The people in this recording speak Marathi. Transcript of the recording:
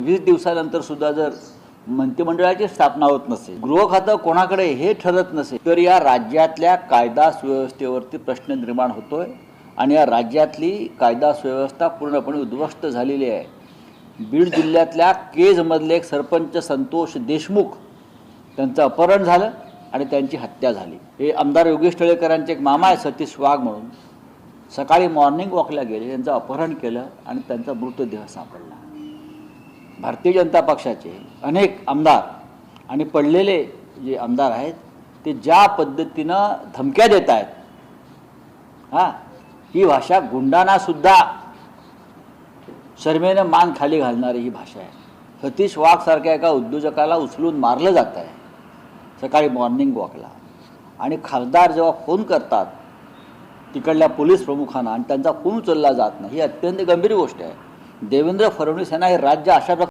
वीस दिवसानंतर सुद्धा जर मंत्रिमंडळाची स्थापना होत नसेल गृह खातं कोणाकडे हे ठरत नसेल तर या राज्यातल्या कायदा सुव्यवस्थेवरती प्रश्न निर्माण होतोय आणि या राज्यातली कायदा सुव्यवस्था पूर्णपणे उद्ध्वस्त झालेली आहे. बीड जिल्ह्यातल्या केजमधले एक सरपंच संतोष देशमुख त्यांचं अपहरण झालं आणि त्यांची हत्या झाली. हे आमदार योगेश टळेकरांचे एक मामा आहे सतीश वाघ म्हणून. सकाळी मॉर्निंग वॉकला गेले त्यांचं अपहरण केलं आणि त्यांचा मृतदेह सापडला. भारतीय जनता पक्षाचे अनेक आमदार आणि पडलेले जे आमदार आहेत ते ज्या पद्धतीनं धमक्या देत आहेत हां ही भाषा गुंडांना सुद्धा शर्मेनं मान खाली घालणारी ही भाषा आहे. सतीश वाघसारख्या एका उद्योजकाला उचलून मारलं जात आहे सकाळी मॉर्निंग वॉकला आणि खासदार जेव्हा फोन करतात तिकडल्या पोलीस प्रमुखांना आणि त्यांचा फोन उचलला जात नाही ही अत्यंत गंभीर गोष्ट आहे. देवेंद्र फडणवीस यांना हे राज्य अशा प्रकारे